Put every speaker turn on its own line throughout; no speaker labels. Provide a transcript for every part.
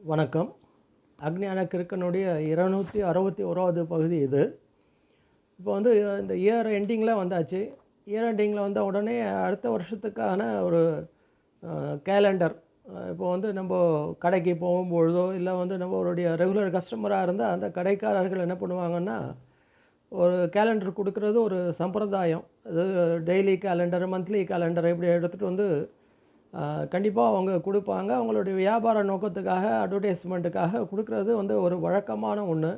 வணக்கம். அக்ஞான கிருக்கனுடைய இருநூற்றி அறுபத்தி ஓராவது பகுதி இது. இப்போ வந்து இந்த இயர் எண்டிங்கில் வந்தாச்சு. இயர் எண்டிங்கில் வந்த உடனே அடுத்த வருஷத்துக்கான ஒரு கேலண்டர் இப்போ வந்து நம்ம கடைக்கு போகும்பொழுதோ இல்லை வந்து நம்மளுடைய ரெகுலர் கஸ்டமராக இருந்தால் அந்த கடைக்காரர்கள் என்ன பண்ணுவாங்கன்னா ஒரு கேலண்டர் கொடுக்குறது ஒரு சம்பிரதாயம். அது டெய்லி கேலண்டர் மந்த்லி கேலண்டர் இப்படி எடுத்துகிட்டு வந்து கண்டிப்பாக அவங்க கொடுப்பாங்க. அவங்களுடைய வியாபார நோக்கத்துக்காக அட்வர்டைஸ்மெண்ட்டுக்காக கொடுக்குறது வந்து ஒரு வழக்கமான ஒன்று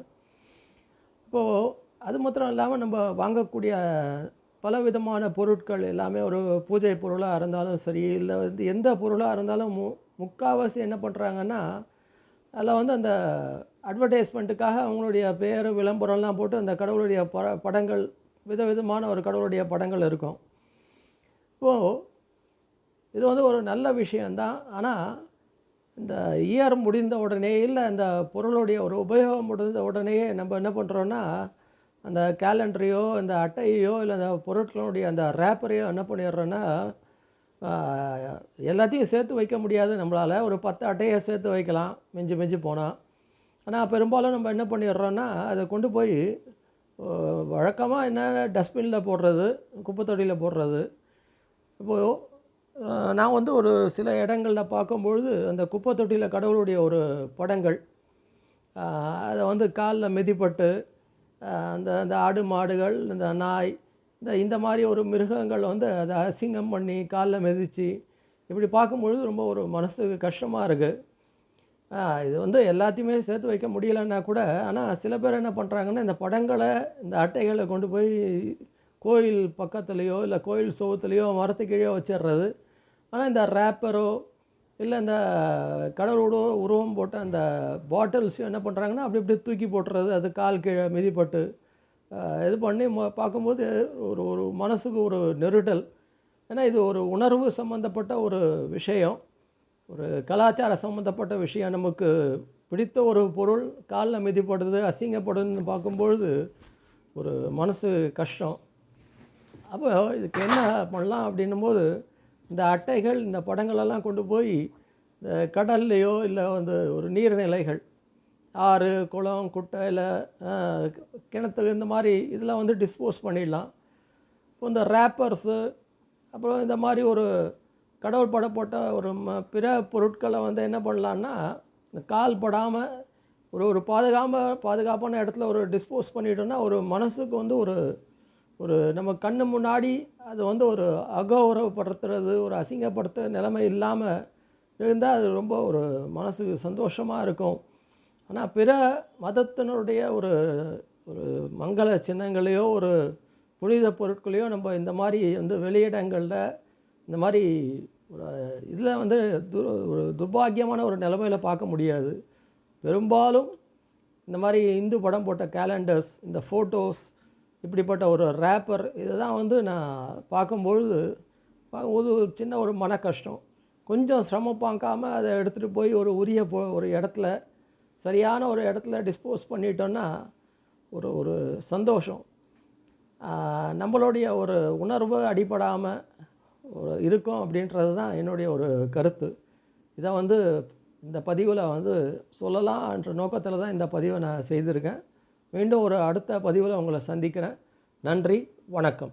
இப்போது அது மாத்திரம் இல்லாமல் நம்ம வாங்கக்கூடிய பல விதமான பொருட்கள் எல்லாமே ஒரு பூஜை பொருளாக இருந்தாலும் சரி இல்லை வந்து எந்த பொருளாக இருந்தாலும் மு முக்கால்வாசி என்ன பண்ணுறாங்கன்னா அதில் வந்து அந்த அட்வர்டைஸ்மெண்ட்டுக்காக அவங்களுடைய பேர் விளம்பரம்லாம் போட்டு அந்த கடவுளுடைய ப படங்கள் விதவிதமான ஒரு கடவுளுடைய படங்கள் இருக்கும். இப்போது இது வந்து ஒரு நல்ல விஷயந்தான் ஆனால் இந்த இயர் முடிந்த உடனே இல்லை அந்த பொருளுடைய ஒரு உபயோகம் முடிந்த உடனேயே நம்ம என்ன பண்ணுறோன்னா அந்த கேலண்டரையோ இந்த அட்டையோ இல்லை அந்த பொருட்களுடைய அந்த ரேப்பரையோ என்ன பண்ணிடுறோன்னா எல்லாத்தையும் சேர்த்து வைக்க முடியாது. நம்மளால் ஒரு பத்து அட்டையை சேர்த்து வைக்கலாம். மிஞ்சி மிஞ்சி போனால் ஆனால் பெரும்பாலும் நம்ம என்ன பண்ணிடுறோன்னா அதை கொண்டு போய் வழக்கமாக என்ன டஸ்ட்பினில் போடுறது குப்பைத்தொட்டியில் போடுறது. இப்போது நான் வந்து ஒரு சில இடங்களில் பார்க்கும்பொழுது அந்த குப்பை தொட்டியில் கடவுளுடைய ஒரு படங்கள் அதை வந்து காலில் மிதிப்பட்டு அந்த அந்த ஆடு மாடுகள் இந்த நாய் இந்த இந்த மாதிரி ஒரு மிருகங்கள் வந்து அதை அசிங்கம் பண்ணி காலில் மிதித்து இப்படி பார்க்கும்பொழுது ரொம்ப ஒரு மனசுக்கு கஷ்டமாக இருக்குது இது வந்து எல்லாத்தையுமே சேர்த்து வைக்க முடியலன்னா கூட ஆனால் சில பேர் என்ன பண்ணுறாங்கன்னா இந்த படங்களை இந்த அட்டைகளை கொண்டு போய் கோயில் பக்கத்துலேயோ இல்லை கோயில் சுவத்துலேயோ மரத்துக்கீழே வச்சிடுறது. ஆனால் இந்த ரேப்பரோ இல்லை இந்த கடவுளோட உருவம் போட்ட அந்த பாட்டில்ஸையும் என்ன பண்ணுறாங்கன்னா அப்படி இப்படி தூக்கி போட்டுறது அது கால் கீழே மிதிப்பட்டு இது பண்ணி பார்க்கும்போது ஒரு ஒரு மனசுக்கு ஒரு நெருடல். ஏன்னா இது ஒரு உணர்வு சம்மந்தப்பட்ட ஒரு விஷயம். ஒரு கலாச்சார சம்மந்தப்பட்ட விஷயம். நமக்கு பிடித்த ஒரு பொருள் காலில் மிதிப்படுது அசிங்கப்படுதுன்னு பார்க்கும்பொழுது ஒரு மனசு கஷ்டம். அப்போ இதுக்கு என்ன பண்ணலாம் அப்படின்னும் போது இந்த அட்டைகள் இந்த படங்களெல்லாம் கொண்டு போய் இந்த கடல்லையோ இல்லை வந்து ஒரு நீர்நிலைகள் ஆறு குளம் குட்டை இல்லை கிணத்து இந்த மாதிரி இதெல்லாம் வந்து டிஸ்போஸ் பண்ணிடலாம். இப்போ இந்த ரேப்பர்ஸு அப்புறம் இந்த மாதிரி ஒரு கடவுள் படப்போட்ட ஒரு ம பிற பொருட்களை வந்து என்ன பண்ணலான்னா இந்த கால் படாமல் ஒரு ஒரு பாதுகாம பாதுகாப்பான இடத்துல ஒரு டிஸ்போஸ் பண்ணிட்டோன்னா ஒரு மனசுக்கு வந்து ஒரு ஒரு நம்ம கண்ணு முன்னாடி அது வந்து ஒரு அகௌரவப்படுத்துறது ஒரு அசிங்கப்படுத்துற நிலைமை இல்லாமல் இருந்தால் அது ரொம்ப ஒரு மனசுக்கு சந்தோஷமாக இருக்கும். ஆனால் பிற மதத்தினுடைய ஒரு ஒரு மங்கள சின்னங்களையோ ஒரு புனித பொருட்களையோ நம்ம இந்த மாதிரி வந்து வெளியிடங்களில் இந்த மாதிரி ஒரு இதில் வந்து து ஒரு துர்பாக்கியமான ஒரு நிலைமையில் பார்க்க முடியாது. பெரும்பாலும் இந்த மாதிரி இந்து படம் போட்ட கேலண்டர்ஸ் இந்த ஃபோட்டோஸ் இப்படிப்பட்ட ஒரு ரேப்பர் இதை தான் வந்து நான் பார்க்கும்பொழுது பார்க்கும்போது ஒரு சின்ன ஒரு மன கஷ்டம். கொஞ்சம் சிரமம் பார்க்காம அதை எடுத்துகிட்டு போய் ஒரு உரிய போ ஒரு இடத்துல சரியான ஒரு இடத்துல டிஸ்போஸ் பண்ணிட்டோன்னா ஒரு ஒரு சந்தோஷம். நம்மளுடைய ஒரு உணர்வு அடிப்படாமல் ஒரு இருக்கும் அப்படின்றது தான் என்னுடைய ஒரு கருத்து. இதை வந்து இந்த பதிவில் வந்து சொல்லலாம் என்ற நோக்கத்தில் தான் இந்த பதிவை நான் செய்திருக்கேன். மீண்டும் ஒரு அடுத்த பதிவில் உங்களை சந்திக்கிறேன். நன்றி வணக்கம்.